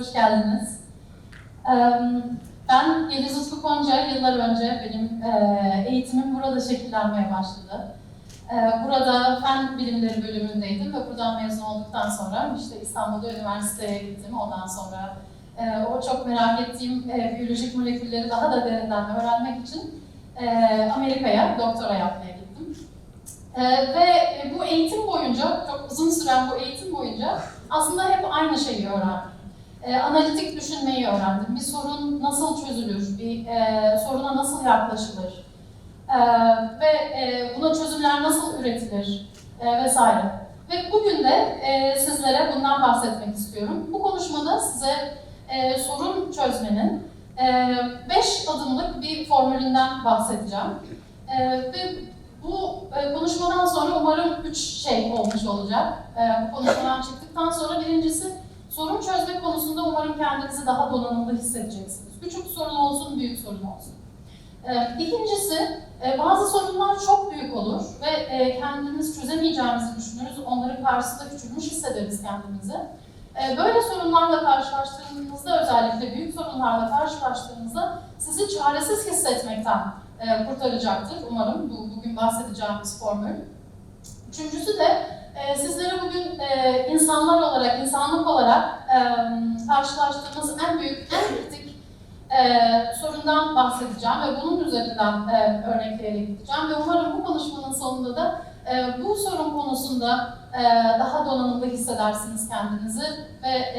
hoş geldiniz. Ben Yeliz Utku Konca, yıllar önce benim e, eğitimim burada şekillenmeye başladı. Ee, Burada fen bilimleri bölümündeydim ve buradan mezun olduktan sonra işte İstanbul'da üniversiteye gittim. Ondan sonra e, o çok merak ettiğim e, biyolojik molekülleri daha da derinden öğrenmek için e, Amerika'ya doktora yapmaya gittim. E, Ve bu eğitim boyunca, çok uzun süren bu eğitim boyunca aslında hep aynı şeyi öğrendim. E, analitik düşünmeyi öğrendim. Bir sorun nasıl çözülür, bir e, soruna nasıl yaklaşılır e, ve e, buna çözümler nasıl üretilir e, vesaire. Ve bugün de e, sizlere bundan bahsetmek istiyorum. Bu konuşmada size e, sorun çözmenin e, beş adımlık bir formülünden bahsedeceğim. E, ve bu e, konuşmadan sonra umarım üç şey olmuş olacak. E, bu konuşmadan çıktıktan sonra birincisi sorun çözme konusunda umarım kendinizi daha donanımlı hissedeceksiniz. Küçük sorun olsun, büyük sorun olsun. E, ikincisi, e, bazı sorunlar çok büyük olur ve e, kendimiz çözemeyeceğimizi düşünürüz. Onların karşısında küçülmüş hissederiz kendimizi. E, böyle sorunlarla karşılaştığınızda, özellikle büyük sorunlarla karşılaştığınızda sizi çaresiz hissetmekten e, kurtaracaktır umarım bu bugün bahsedeceğimiz formül. Üçüncüsü de e, sizlere bugün e, insanlar olarak, insanlık olarak e, karşılaştığımız en büyük, en kritik e, sorundan bahsedeceğim ve bunun üzerinden e, gideceğim ve umarım bu konuşmanın sonunda da bu sorun konusunda daha donanımlı hissedersiniz kendinizi ve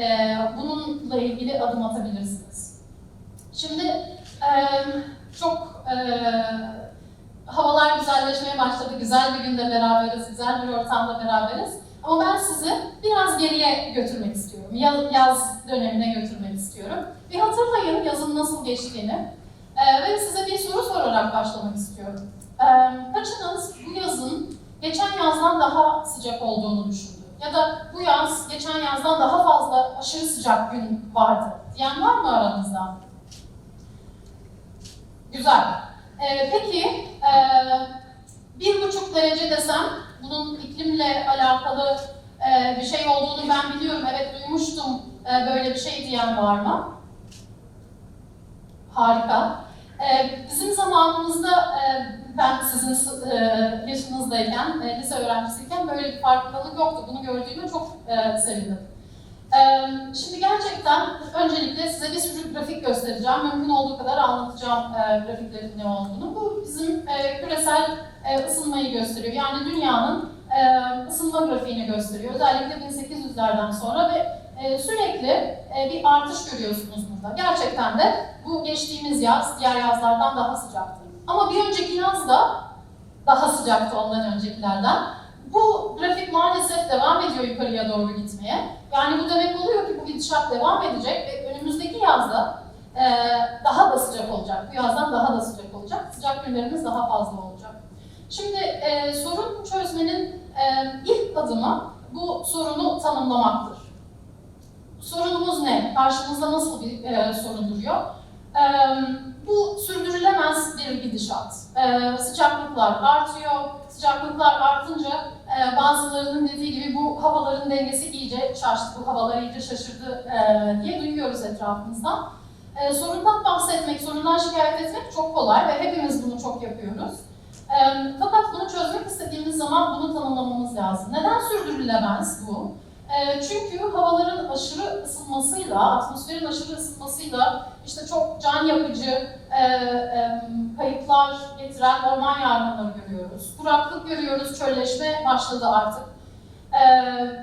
bununla ilgili adım atabilirsiniz. Şimdi çok havalar güzelleşmeye başladı, güzel bir günde beraberiz, güzel bir ortamda beraberiz. Ama ben sizi biraz geriye götürmek istiyorum, yaz, yaz dönemine götürmek istiyorum. Bir hatırlayın yazın nasıl geçtiğini e, ve size bir soru sorarak başlamak istiyorum. E, kaçınız bu yazın geçen yazdan daha sıcak olduğunu düşündü? Ya da bu yaz geçen yazdan daha fazla aşırı sıcak gün vardı diyen var mı aranızda? Güzel. Ee, peki, e, bir buçuk derece desem, bunun iklimle alakalı e, bir şey olduğunu ben biliyorum, evet duymuştum e, böyle bir şey diyen var mı? Harika. E, bizim zamanımızda, e, ben sizin e, yaşınızdayken, e, lise öğrencisiyken böyle bir farkındalık yoktu. Bunu gördüğüme çok e, sevindim. Ee, Şimdi gerçekten öncelikle size bir sürü grafik göstereceğim. Mümkün olduğu kadar anlatacağım e, grafiklerin ne olduğunu. Bu bizim e, küresel e, ısınmayı gösteriyor. Yani dünyanın e, ısınma grafiğini gösteriyor. Özellikle 1800'lerden sonra ve e, sürekli e, bir artış görüyorsunuz burada. Gerçekten de bu geçtiğimiz yaz diğer yazlardan daha sıcaktı. Ama bir önceki yaz da daha sıcaktı ondan öncekilerden. Bu grafik maalesef devam ediyor yukarıya doğru gitmeye. Yani bu demek oluyor ki bu gidişat devam edecek ve önümüzdeki yazda e, daha da sıcak olacak. Bu yazdan daha da sıcak olacak. Sıcak günlerimiz daha fazla olacak. Şimdi e, sorun çözmenin e, ilk adımı bu sorunu tanımlamaktır. Sorunumuz ne? Karşımızda nasıl bir e, sorun duruyor? E, bu sürdürülemez bir gidişat. E, sıcaklıklar artıyor. Sıcaklıklar artınca e, bazılarının dediği gibi bu havaların dengesi iyice şaştı, bu havalar iyice şaşırdı e, diye duyuyoruz etrafımızda. E, sorundan bahsetmek, sorundan şikayet etmek çok kolay ve hepimiz bunu çok yapıyoruz. E, fakat bunu çözmek istediğimiz zaman bunu tanımlamamız lazım. Neden sürdürülemez bu? E, çünkü havaların aşırı ısınmasıyla, atmosferin aşırı ısınmasıyla işte çok can yapıcı e, e, kayıplar getiren orman yangınları görüyoruz. Kuraklık görüyoruz, çölleşme başladı artık. E,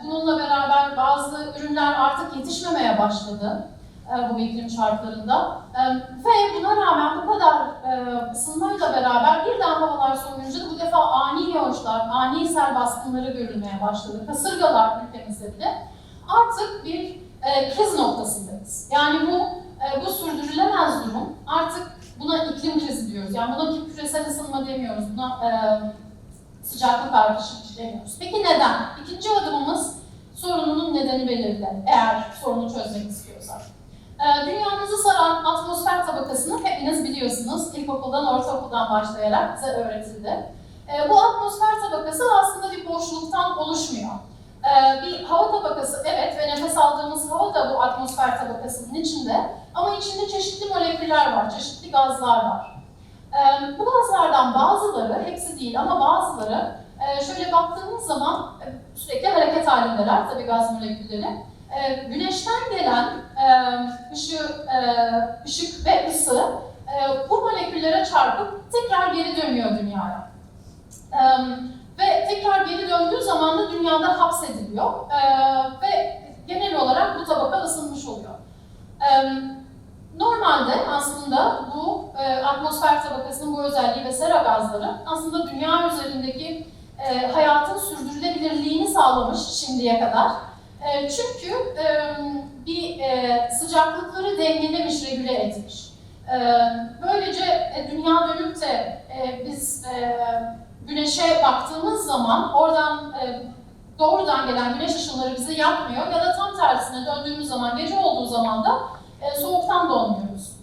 bununla beraber bazı ürünler artık yetişmemeye başladı e, bu iklim şartlarında. E, ve buna rağmen bu kadar e, ısınmayla beraber birden havalar soğuyunca da bu defa ani yağışlar, ani sel baskınları görülmeye başladı. Kasırgalar ülkemizde bile. Artık bir e, kriz noktasındayız. Yani bu e, bu sürdürülemez durum artık buna iklim krizi diyoruz. Yani buna küresel ısınma demiyoruz. Buna sıcaklık artışı demiyoruz. Peki neden? İkinci adımımız sorununun nedeni belirli. Eğer sorunu çözmek istiyorsak. Ee, dünyamızı saran atmosfer tabakasını hepiniz biliyorsunuz. İlkokuldan, ortaokuldan başlayarak bize öğretildi. Ee, bu atmosfer tabakası aslında bir boşluktan oluşmuyor. Ee, bir hava tabakası evet ve nefes aldığımız hava da bu atmosfer tabakasının içinde. Ama içinde çeşitli moleküller var, çeşitli gazlar var. Bu gazlardan bazıları, hepsi değil ama bazıları e, şöyle baktığımız zaman e, sürekli hareket halindeler tabii gaz molekülleri e, güneşten gelen e, ışığı, e, ışık ve ısı e, bu moleküllere çarpıp tekrar geri dönüyor dünyaya. E, ve tekrar geri döndüğü zaman da dünyada hapsediliyor e, ve genel olarak bu tabaka ısınmış oluyor. E, normalde aslında bu e, atmosfer tabakasının bu özelliği ve sera gazları aslında dünya üzerindeki e, hayatın sürdürülebilirliğini sağlamış şimdiye kadar. E, çünkü e, bir e, sıcaklıkları dengelemiş, regüle etmiş. E, böylece e, dünya dönüp de e, biz güneşe baktığımız zaman oradan e, doğrudan gelen güneş ışınları bizi yakmıyor ya da tam tersine döndüğümüz zaman gece olduğu zaman da soğuktan donuyoruz.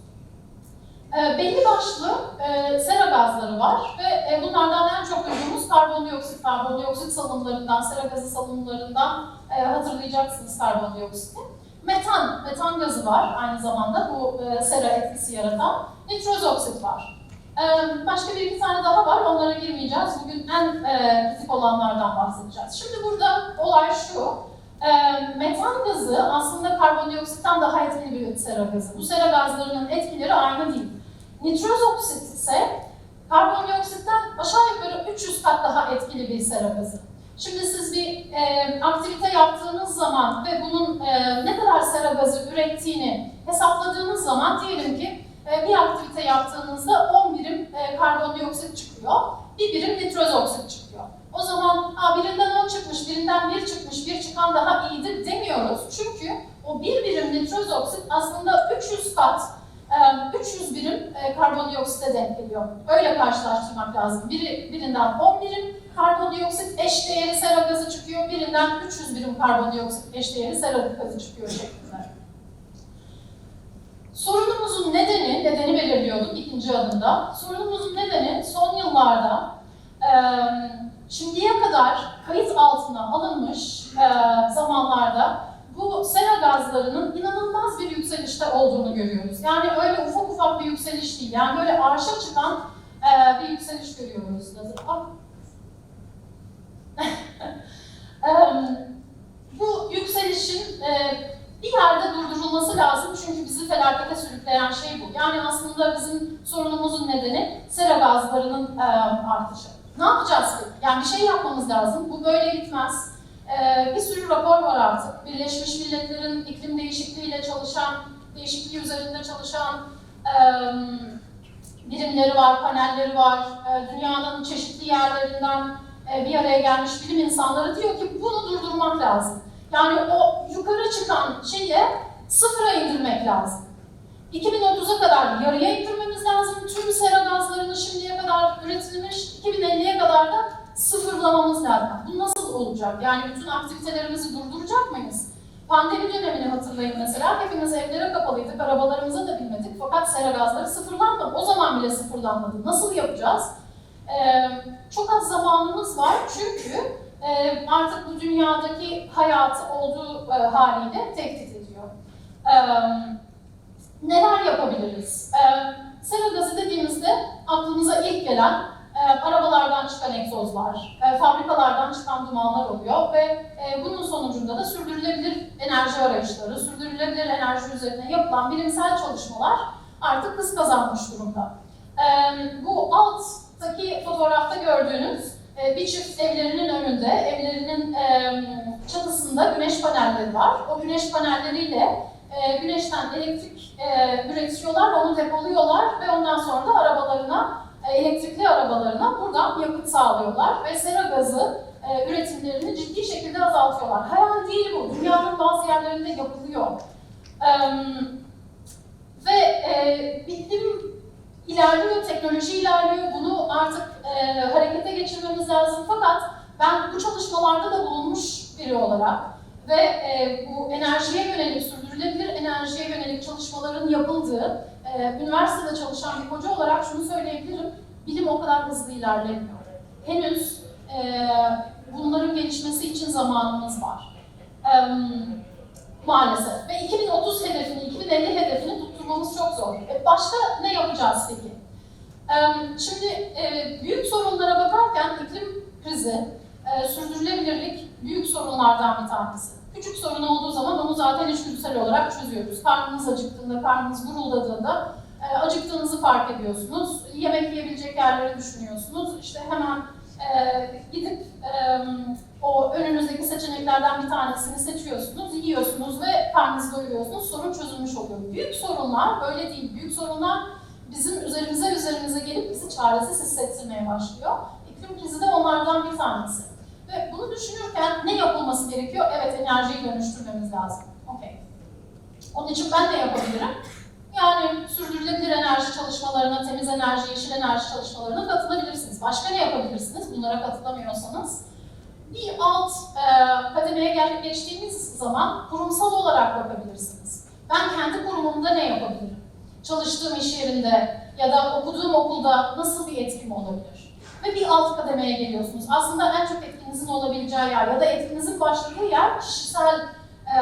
E, belli başlı e, sera gazları var ve e, bunlardan en çok duyduğumuz karbondioksit, karbondioksit salımlarından, sera gazı salımlarından e, hatırlayacaksınız karbondioksiti. Metan, metan gazı var aynı zamanda bu e, sera etkisi yaratan. Nitroz oksit var. Ee, Başka bir iki tane daha var, onlara girmeyeceğiz. Bugün en e, kritik olanlardan bahsedeceğiz. Şimdi burada olay şu, e, metan gazı aslında karbondioksitten daha etkili bir sera gazı. Bu sera gazlarının etkileri aynı değil. Nitroz oksit ise karbondioksitten aşağı yukarı 300 kat daha etkili bir sera gazı. Şimdi siz bir e, aktivite yaptığınız zaman ve bunun e, ne kadar sera gazı ürettiğini hesapladığınız zaman diyelim ki e, bir aktivite yaptığınızda 10 birim e, karbondioksit çıkıyor, bir birim nitroz oksit çıkıyor. O zaman Aa, birinden 10 çıkmış, birinden 1 çıkmış, bir çıkan daha iyidir demiyoruz. Çünkü o bir birim nitroz oksit aslında 300 kat, 300 birim e, karbondioksite denk geliyor. Öyle karşılaştırmak lazım. Biri, birinden 10 birim karbondioksit eşdeğeri sera gazı çıkıyor, birinden 300 birim karbondioksit eşdeğeri sera gazı çıkıyor şeklinde. Sorunumuzun nedeni, nedeni belirliyorduk ikinci adımda. Sorunumuzun nedeni son yıllarda şimdiye kadar kayıt altına alınmış e, zamanlarda bu sera gazlarının inanılmaz yükselişte olduğunu görüyoruz. Yani öyle ufak ufak bir yükseliş değil. Yani böyle arşa çıkan e, bir yükseliş görüyoruz. Ah. bu yükselişin e, bir yerde durdurulması lazım çünkü bizi felakete sürükleyen şey bu. Yani aslında bizim sorunumuzun nedeni sera gazlarının e, artışı. Ne yapacağız peki? Yani bir şey yapmamız lazım. Bu böyle gitmez. E, bir sürü rapor var artık. Birleşmiş Milletler'in iklim değişikliğiyle çalışan, değişikliği üzerinde çalışan e, birimleri var, panelleri var. E, dünyanın çeşitli yerlerinden e, bir araya gelmiş bilim insanları diyor ki bunu durdurmak lazım. Yani o yukarı çıkan şeye sıfıra indirmek lazım. 2030'a kadar yarıya indirmemiz lazım. Tüm sera gazlarını şimdiye kadar üretilmiş, 2050'ye kadar da sıfırlamamız lazım. Bu nasıl olacak? Yani bütün aktivitelerimizi durduracak mıyız? Pandemi dönemini hatırlayın mesela. Hepimiz evlere kapalıydık, arabalarımıza da binmedik. Fakat sera gazları sıfırlanmadı. O zaman bile sıfırlanmadı. Nasıl yapacağız? Ee, çok az zamanımız var çünkü e, artık bu dünyadaki hayatı olduğu e, haliyle tehdit ediyor. E, neler yapabiliriz? E, sera gazı dediğimizde aklımıza ilk gelen arabalardan çıkan egzozlar, e, fabrikalardan çıkan dumanlar oluyor ve e, bunun sonucunda da sürdürülebilir enerji arayışları, sürdürülebilir enerji üzerine yapılan bilimsel çalışmalar artık hız kazanmış durumda. E, bu alttaki fotoğrafta gördüğünüz e, bir çift evlerinin önünde, evlerinin e, çatısında güneş panelleri var. O güneş panelleriyle e, güneşten elektrik üretiyorlar, onu depoluyorlar ve ondan sonra da arabalarına, elektrikli arabalarına buradan yakıt sağlıyorlar ve sera gazı üretimlerini ciddi şekilde azaltıyorlar. Hayal değil bu, dünyanın bazı yerlerinde yapılıyor. Ve bilim ilerliyor, teknoloji ilerliyor. Bunu artık e, harekete geçirmemiz lazım. Fakat ben bu çalışmalarda da bulunmuş biri olarak ve e, bu enerjiye yönelik, sürdürülebilir enerjiye yönelik çalışmaların yapıldığı, e, üniversitede çalışan bir hoca olarak şunu söyleyebilirim, bilim o kadar hızlı ilerlemiyor. Henüz e, bunların gelişmesi için zamanımız var. E, maalesef. Ve 2030 hedefini, 2050 hedefini tutturmamız çok zor. E, başka ne yapacağız peki? E, şimdi e, büyük sorunlara bakarken iklim krizi, e, sürdürülebilirlik büyük sorunlardan bir tanesi. Küçük sorun olduğu zaman onu zaten içgüdüsel olarak çözüyoruz. Karnınız acıktığında, karnınız guruldadığında e, acıktığınızı fark ediyorsunuz. Yemek yiyebilecek yerleri düşünüyorsunuz. İşte hemen e, gidip e, o önünüzdeki seçeneklerden bir tanesini seçiyorsunuz, yiyorsunuz ve karnınızı doyuruyorsunuz. Sorun çözülmüş oluyor. Büyük sorunlar böyle değil. Büyük sorunlar bizim üzerimize üzerimize gelip bizi çaresiz hissettirmeye başlıyor. İklim krizi de onlardan bir tanesi. Ve bunu düşünürken ne yapılması gerekiyor? Evet enerjiyi dönüştürmemiz lazım. Okey. Onun için ben ne yapabilirim? Yani sürdürülebilir enerji çalışmalarına, temiz enerji, yeşil enerji çalışmalarına katılabilirsiniz. Başka ne yapabilirsiniz? Bunlara katılamıyorsanız bir alt e, kademeye gel- geçtiğimiz zaman kurumsal olarak bakabilirsiniz. Ben kendi kurumumda ne yapabilirim? Çalıştığım iş yerinde ya da okuduğum okulda nasıl bir etkim olabilir? Ve bir alt kademeye geliyorsunuz. Aslında en çok etkinizin olabileceği yer ya da etkinizin başladığı yer kişisel e,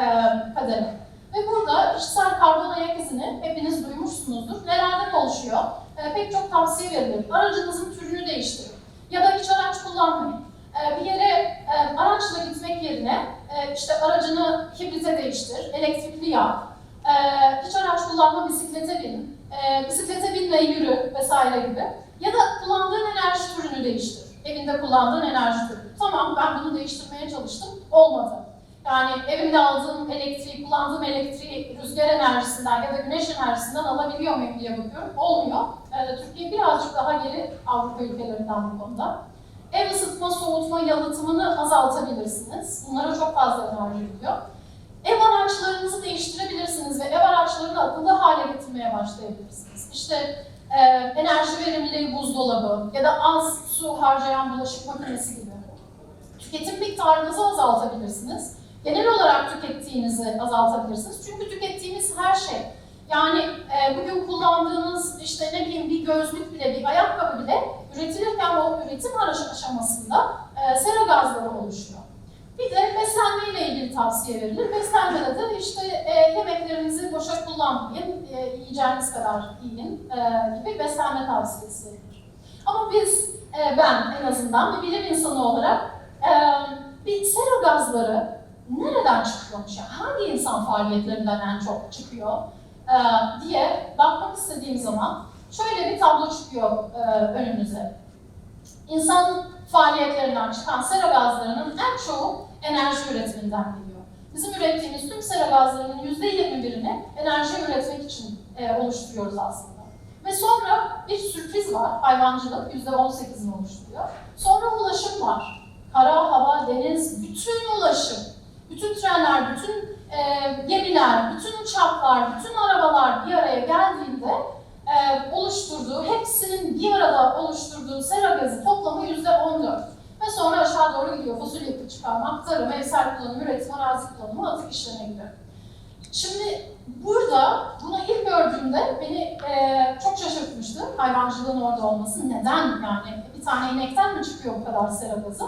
kademe. Ve burada kişisel karbon ayak izini hepiniz duymuşsunuzdur. Nelerden oluşuyor? E, pek çok tavsiye verilir. Aracınızın türünü değiştirin. Ya da hiç araç kullanmayın. E, bir yere e, araçla gitmek yerine e, işte aracını hibrite değiştir, elektrikli yap. E, hiç araç kullanma, bisiklete bin. E, bisiklete bin ve yürü vesaire gibi. Ya da kullandığın enerji türünü değiştir. Evinde kullandığın enerji türü. Tamam ben bunu değiştirmeye çalıştım. Olmadı. Yani evimde aldığım elektriği, kullandığım elektriği rüzgar enerjisinden ya da güneş enerjisinden alabiliyor muyum diye bakıyorum. Olmuyor. Ee, Türkiye birazcık daha geri Avrupa ülkelerinden bu konuda. Ev ısıtma, soğutma, yalıtımını azaltabilirsiniz. Bunlara çok fazla enerji gidiyor. Ev araçlarınızı değiştirebilirsiniz ve ev araçlarını akıllı hale getirmeye başlayabilirsiniz. İşte e, enerji verimli buzdolabı ya da az su harcayan bulaşık makinesi gibi. Tüketim miktarınızı azaltabilirsiniz. Genel olarak tükettiğinizi azaltabilirsiniz. Çünkü tükettiğimiz her şey. Yani e, bugün kullandığınız işte ne bileyim bir gözlük bile, bir ayakkabı bile üretilirken o üretim aşamasında e, sera gazları oluşuyor. Bir de beslenme ile ilgili tavsiye verilir. Beslenmede de işte e, yemeklerinizi boşa kullanmayın, e, yiyeceğiniz kadar yiyin e, gibi beslenme tavsiyesi verilir. Ama biz, e, ben en azından bir bilim insanı olarak e, bir sera gazları nereden çıkıyormuş? Yani hangi insan faaliyetlerinden en çok çıkıyor e, diye bakmak istediğim zaman şöyle bir tablo çıkıyor e, önümüze. İnsan faaliyetlerinden çıkan sera gazlarının en çoğu enerji üretiminden geliyor. Bizim ürettiğimiz tüm sera gazlarının %21'ini enerji üretmek için e, oluşturuyoruz aslında. Ve sonra bir sürpriz var, hayvancılık %18'ini oluşturuyor. Sonra ulaşım var. Kara, hava, deniz, bütün ulaşım, bütün trenler, bütün e, gemiler, bütün uçaklar, bütün arabalar bir araya geldiğinde e, oluşturduğu, hepsinin bir arada oluşturduğu sera gazı toplamı yüzde 14. Ve sonra aşağı doğru gidiyor. Fosil yakıt çıkarma, tarım, evsel kullanım, üretim, arazi kullanımı, atık işlerine gidiyor. Şimdi burada bunu ilk gördüğümde beni e, çok şaşırtmıştı hayvancılığın orada olması. Neden yani bir tane inekten mi çıkıyor bu kadar sera gazı?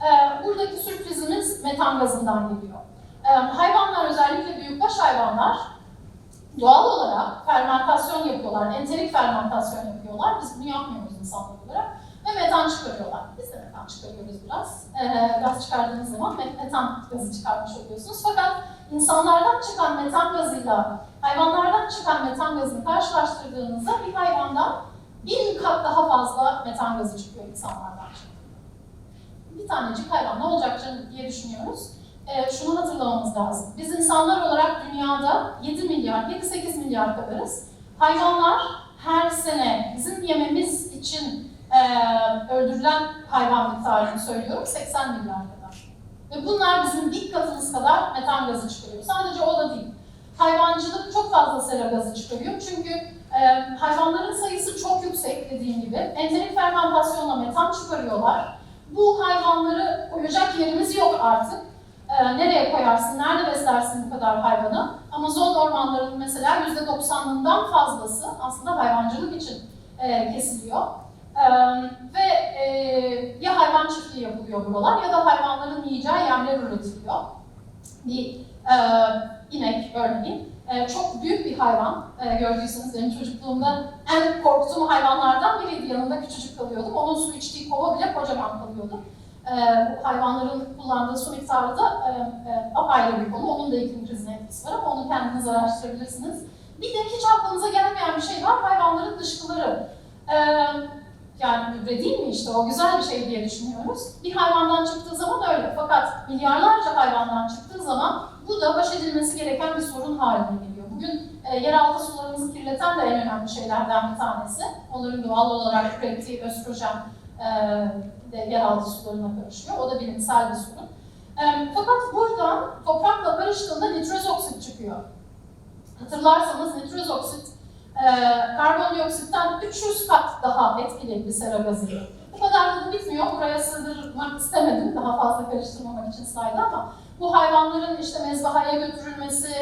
E, buradaki sürprizimiz metan gazından geliyor. E, hayvanlar özellikle büyükbaş hayvanlar doğal olarak fermentasyon yapıyorlar, enterik fermentasyon yapıyorlar. Biz bunu yapmıyoruz insanlar olarak. Ve metan çıkarıyorlar. Biz de metan çıkarıyoruz biraz. Ee, gaz çıkardığınız zaman met- metan gazı çıkarmış oluyorsunuz. Fakat insanlardan çıkan metan gazıyla hayvanlardan çıkan metan gazını karşılaştırdığınızda bir hayvandan bin kat daha fazla metan gazı çıkıyor insanlardan. Bir tanecik hayvan ne olacak diye düşünüyoruz. Ee, şunu hatırlamamız lazım. Biz insanlar olarak dünyada 7 milyar, 7-8 milyar kadarız. Hayvanlar her sene bizim yememiz için e, öldürülen hayvan miktarını söylüyorum 80 milyar kadar. Ve bunlar bizim bir katımız kadar metan gazı çıkarıyor. Sadece o da değil. Hayvancılık çok fazla sera gazı çıkarıyor. Çünkü e, hayvanların sayısı çok yüksek dediğim gibi. Enterik fermentasyonla metan çıkarıyorlar. Bu hayvanları koyacak yerimiz yok artık. E, nereye koyarsın, nerede beslersin bu kadar hayvanı? Amazon ormanlarının mesela %90'ından fazlası aslında hayvancılık için e, kesiliyor. Ee, ve e, ya hayvan çiftliği yapılıyor buralar ya da hayvanların yiyeceği yerler üretiliyor. Bir e, inek örneğin e, çok büyük bir hayvan. E, gördüyseniz benim çocukluğumda en korktuğum hayvanlardan biriydi. Yanında küçücük kalıyordum. Onun su içtiği kova bile kocaman kalıyordu. E, hayvanların kullandığı su miktarı da e, e, apayrı bir konu. Onun da iklim krizine etkisi var ama onu kendiniz araştırabilirsiniz. Bir de hiç aklınıza gelmeyen bir şey var, hayvanların dışkıları. E, yani gübre değil mi işte o güzel bir şey diye düşünüyoruz. Bir hayvandan çıktığı zaman öyle. Fakat milyarlarca hayvandan çıktığı zaman bu da baş edilmesi gereken bir sorun haline geliyor. Bugün e, yeraltı sularımızı kirleten de en önemli şeylerden bir tanesi. Onların doğal olarak ürettiği östrojen e, yeraltı sularına karışıyor. O da bilimsel bir sorun. E, fakat buradan toprakla karıştığında nitroz oksit çıkıyor. Hatırlarsanız nitroz oksit e, karbondioksitten 300 kat daha etkili bir sera gazı. Bu kadar da bitmiyor. Buraya sığdırmak istemedim. Daha fazla karıştırmamak için saydı ama bu hayvanların işte mezbahaya götürülmesi,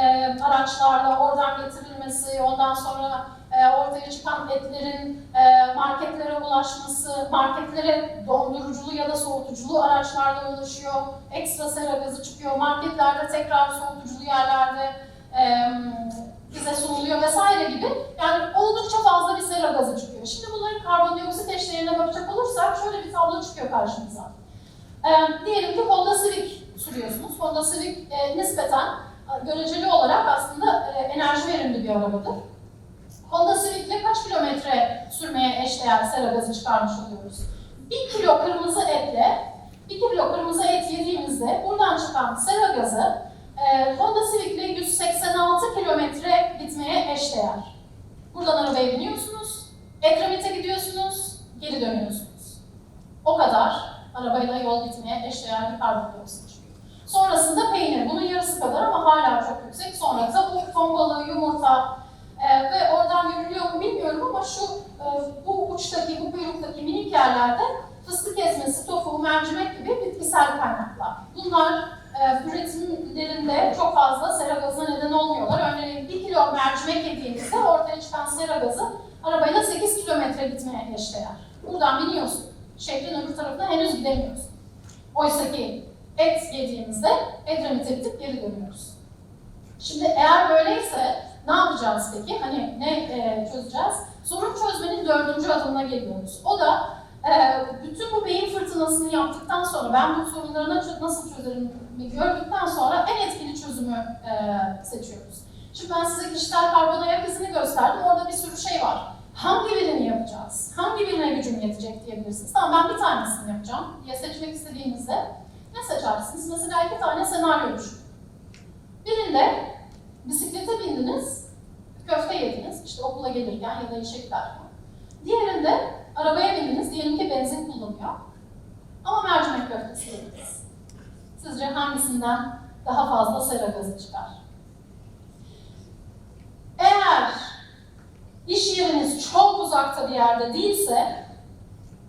e, araçlarla oradan getirilmesi, ondan sonra e, ortaya çıkan etlerin e, marketlere ulaşması, marketlere donduruculu ya da soğutuculu araçlarla ulaşıyor, ekstra sera gazı çıkıyor, marketlerde tekrar soğutuculu yerlerde e, bize sunuluyor vesaire gibi. Yani oldukça fazla bir sera gazı çıkıyor. Şimdi bunların karbondioksit eşdeğerine bakacak olursak şöyle bir tablo çıkıyor karşımıza. E, diyelim ki Honda Civic sürüyorsunuz. Honda Civic nispeten göreceli olarak aslında enerji verimli bir arabadır. Honda Civic ile kaç kilometre sürmeye eşdeğer sera gazı çıkarmış oluyoruz? 1 kilo kırmızı etle 1 kilo kırmızı et yediğimizde buradan çıkan sera gazı e, Honda Civic ile 186 kilometre gitmeye eşdeğer. Buradan arabaya biniyorsunuz, Edremit'e gidiyorsunuz, geri dönüyorsunuz. O kadar arabayla yol gitmeye eşdeğer bir karbondioksit. Sonrasında peynir, bunun yarısı kadar ama hala çok yüksek. Sonra tavuk, ton balığı, yumurta e, ve oradan görülüyor mu bilmiyorum ama şu e, bu uçtaki, bu kuyruktaki minik yerlerde fıstık ezmesi, tofu, mercimek gibi bitkisel kaynaklar. Bunlar e, üretimlerinde çok fazla sera gazına neden olmuyorlar. Örneğin 1 kilo mercimek yediğinizde ortaya çıkan sera gazı arabayla 8 kilometre gitmeye eşdeğer. Buradan biniyorsun, şehrin öbür tarafına henüz gidemiyorsun. Oysa ki et yediğimizde Edremit'e gidip geri dönüyoruz. Şimdi eğer böyleyse ne yapacağız peki? Hani ne e, çözeceğiz? Sorun çözmenin dördüncü adımına geliyoruz. O da e, bütün bu beyin fırtınasını yaptıktan sonra ben bu sorunları nasıl- çözerim gördükten sonra en etkili çözümü e, seçiyoruz. Şimdi ben size kişisel karbon ayak izini gösterdim. Orada bir sürü şey var. Hangi birini yapacağız? Hangi birine gücüm yetecek diyebilirsiniz. Tamam ben bir tanesini yapacağım diye seçmek istediğinizde ne seçersiniz? Mesela iki tane senaryo düşünün. Birinde bisiklete bindiniz, köfte yediniz, işte okula gelirken ya da işe giderken. Diğerinde arabaya bindiniz, diyelim ki benzin kullanıyor. Ama mercimek köftesi yediniz. Sizce hangisinden daha fazla sera gazı çıkar? Eğer iş yeriniz çok uzakta bir yerde değilse,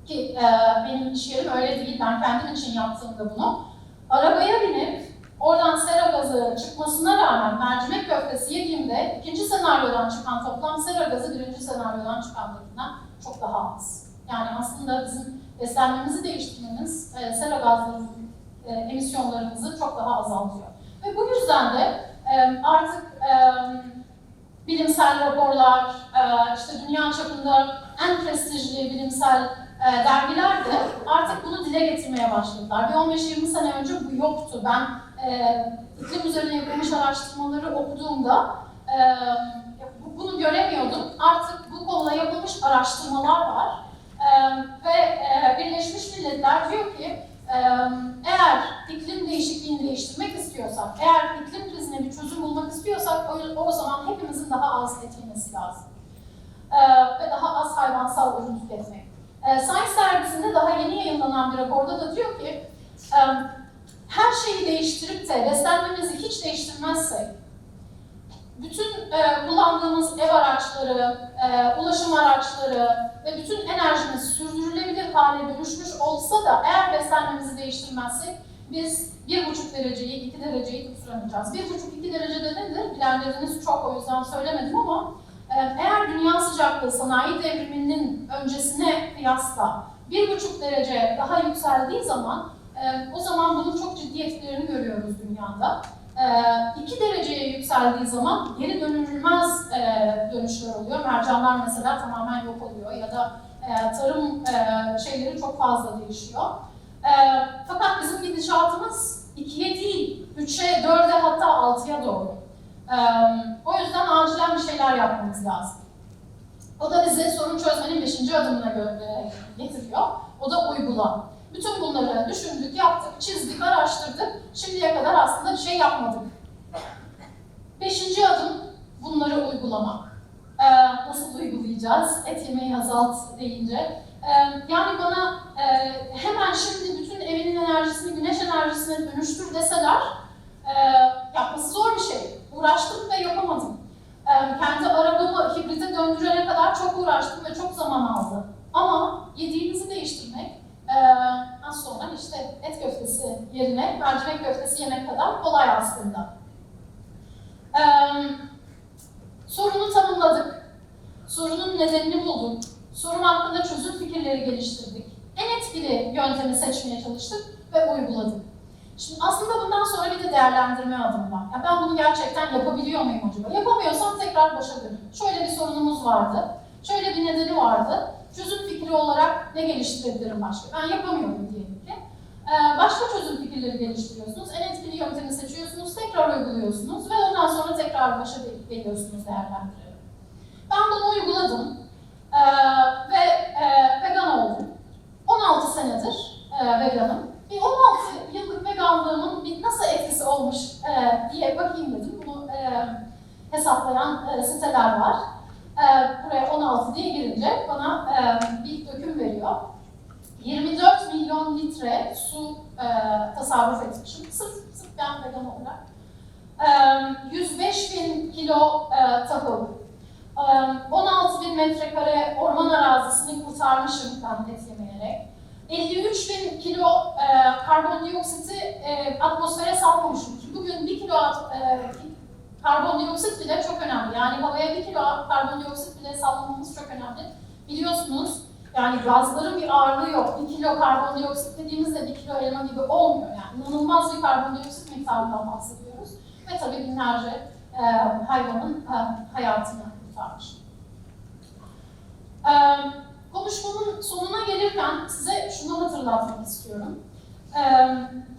ki e, benim iş yerim öyle değil, ben kendim için yaptığımda bunu, arabaya binip oradan sera gazı çıkmasına rağmen mercimek köftesi yediğimde ikinci senaryodan çıkan toplam sera gazı birinci senaryodan çıkanlarından çok daha az. Yani aslında bizim beslenmemizi değiştirmemiz e, sera gazları e, emisyonlarımızı çok daha azaltıyor. Ve bu yüzden de e, artık e, bilimsel raporlar, e, işte dünya çapında en prestijli bilimsel e, dergiler de artık bunu dile getirmeye başladılar. Bir 15-20 sene önce bu yoktu. Ben e, iklim üzerine yapılmış araştırmaları okuduğumda e, bu- bunu göremiyordum. Artık bu konuda yapılmış araştırmalar var. E, ve e, Birleşmiş Milletler diyor ki e, eğer iklim değişikliğini değiştirmek istiyorsak, eğer iklim krizine bir çözüm bulmak istiyorsak o, o zaman hepimizin daha az et yemesi lazım. E, ve daha az hayvansal ürün tüketmek. E, Science dergisinde daha yeni yayınlanan bir raporda da diyor ki e, her şeyi değiştirip de beslenmemizi hiç değiştirmezsek bütün e, kullandığımız ev araçları, e, ulaşım araçları ve bütün enerjimiz sürdürülebilir hale dönüşmüş olsa da eğer beslenmemizi değiştirmezsek biz bir buçuk dereceyi, iki dereceyi tutturamayacağız. Bir buçuk, iki derecede nedir? Bilenleriniz çok o yüzden söylemedim ama e, eğer dünya sıcaklığı sanayi devriminin öncesine kıyasla bir buçuk derece daha yükseldiği zaman e, o zaman bunun çok ciddi etkilerini görüyoruz dünyada. 2 dereceye yüksel yükseldiği zaman geri dönülmez e, dönüşler oluyor. Mercanlar mesela tamamen yok oluyor ya da e, tarım e, şeyleri çok fazla değişiyor. Fakat bizim gidişatımız ikiye değil, üçe, dörde hatta altıya doğru. O yüzden acilen bir şeyler yapmamız lazım. O da bizi sorun çözmenin beşinci adımına gö- getiriyor. O da uygula. Bütün bunları düşündük, yaptık, çizdik, araştırdık. Şimdiye kadar aslında bir şey yapmadık. Beşinci adım bunları uygulamak. Ee, nasıl uygulayacağız? Et yemeği azalt deyince. Ee, yani bana e, hemen şimdi bütün evinin enerjisini güneş enerjisine dönüştür deseler e, yapması zor bir şey. Uğraştım ve yapamadım. Ee, kendi arabamı hibrite döndürene kadar çok uğraştım ve çok zaman aldı. Ama yediğinizi değiştirmek ee, az sonra işte et köftesi yerine mercimek köftesi yemek kadar kolay aslında. Ee, sorunu tanımladık. Sorunun nedenini bulduk. Sorun hakkında çözüm fikirleri geliştirdik. En etkili yöntemi seçmeye çalıştık ve uyguladık. Şimdi aslında bundan sonra bir de değerlendirme adım var. Ya ben bunu gerçekten yapabiliyor muyum acaba? Yapamıyorsam tekrar başa dönün. Şöyle bir sorunumuz vardı. Şöyle bir nedeni vardı. Çözüm fikri olarak ne geliştirebilirim başka? Ben yapamıyorum diyelim ki. Ee, başka çözüm fikirleri geliştiriyorsunuz. En etkili yöntemi seçiyorsunuz, tekrar uyguluyorsunuz ve ondan sonra tekrar başa geliyorsunuz değerlendirerek. Ben bunu uyguladım ee, ve e, vegan oldum. 16 senedir e, veganım. Bir 16 yıllık veganlığımın nasıl etkisi olmuş e, diye bakayım dedim. Bunu hesaplayan siteler var. E, buraya 16 diye girince bana e, bir döküm veriyor. 24 milyon litre su e, tasarruf etmişim. Sırf, sırf ben vegan olarak. E, 105 bin kilo e, tahıl. E, 16 bin metrekare orman arazisini kurtarmışım ben et yemeyerek. 53 bin kilo e, karbondioksiti e, atmosfere salmamışım. Bugün 1 kilo e, karbondioksit bile çok önemli. Yani havaya 1 kilo karbondioksit bile salmamamız çok önemli. Biliyorsunuz yani gazların bir ağırlığı yok. 1 kilo karbondioksit dediğimizde 1 kilo elma gibi olmuyor. Yani inanılmaz bir karbondioksit miktarından bahsediyoruz. Ve tabii binlerce e, hayvanın e, hayatını kurtarmış. E, konuşmamın sonuna gelirken size şunu hatırlatmak istiyorum.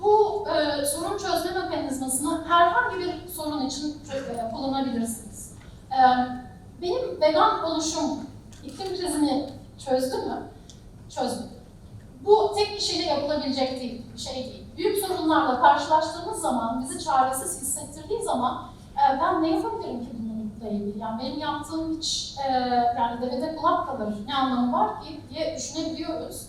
Bu sorun çözme mekanizmasını herhangi bir sorun için e, kullanabilirsiniz. Benim vegan oluşum iklim krizini çözdü mü? Çözdü. Bu tek kişiyle yapılabilecek değil, bir şey değil. Büyük sorunlarla karşılaştığımız zaman, bizi çaresiz hissettirdiği zaman e, ben ne yapabilirim ki bununla ilgili? Yani benim yaptığım hiç e, yani devede kulak kalır, ne anlamı var ki diye düşünebiliyoruz.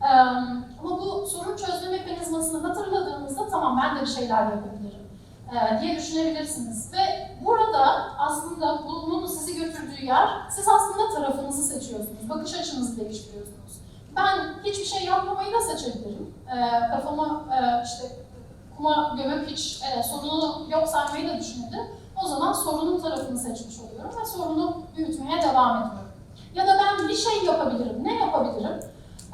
Ama bu sorun çözme mekanizmasını hatırladığınızda tamam ben de bir şeyler yapabilirim e, diye düşünebilirsiniz. Ve burada aslında bunun sizi götürdüğü yer, siz aslında tarafınızı seçiyorsunuz, bakış açınızı değiştiriyorsunuz. Ben hiçbir şey yapmamayı da seçebilirim. E, kafama e, işte kuma gömüp hiç e, sorunu yok saymayı da düşünebilirim. O zaman sorunun tarafını seçmiş oluyorum ve sorunu büyütmeye devam ediyorum. Ya da ben bir şey yapabilirim. Ne yapabilirim?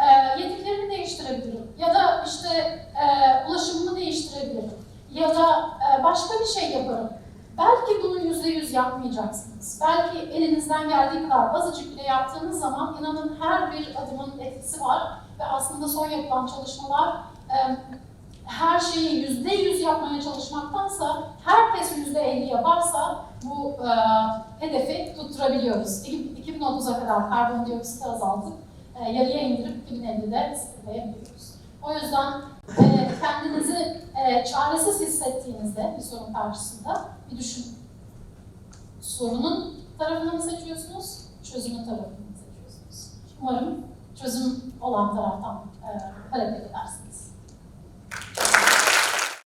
E, yediklerimi değiştirebilirim. Ya da işte e, ulaşımımı değiştirebilirim. Ya da e, başka bir şey yaparım. Belki bunu yüzde yüz yapmayacaksınız. Belki elinizden geldiği kadar azıcık bile yaptığınız zaman inanın her bir adımın etkisi var ve aslında son yapılan çalışmalar e, her şeyi yüzde yüz yapmaya çalışmaktansa herkes yüzde elli yaparsa bu e, hedefi tutturabiliyoruz. 2030'a kadar karbondioksiti azaltıp e, yarıya indirip 2050'de sıfırlayabiliyoruz. O yüzden e, kendinizi e, çaresiz hissettiğinizde bir sorun karşısında bir düşünün. Sorunun tarafını mı seçiyorsunuz, çözümün tarafını mı seçiyorsunuz? Umarım çözüm olan taraftan e, hareket edersiniz.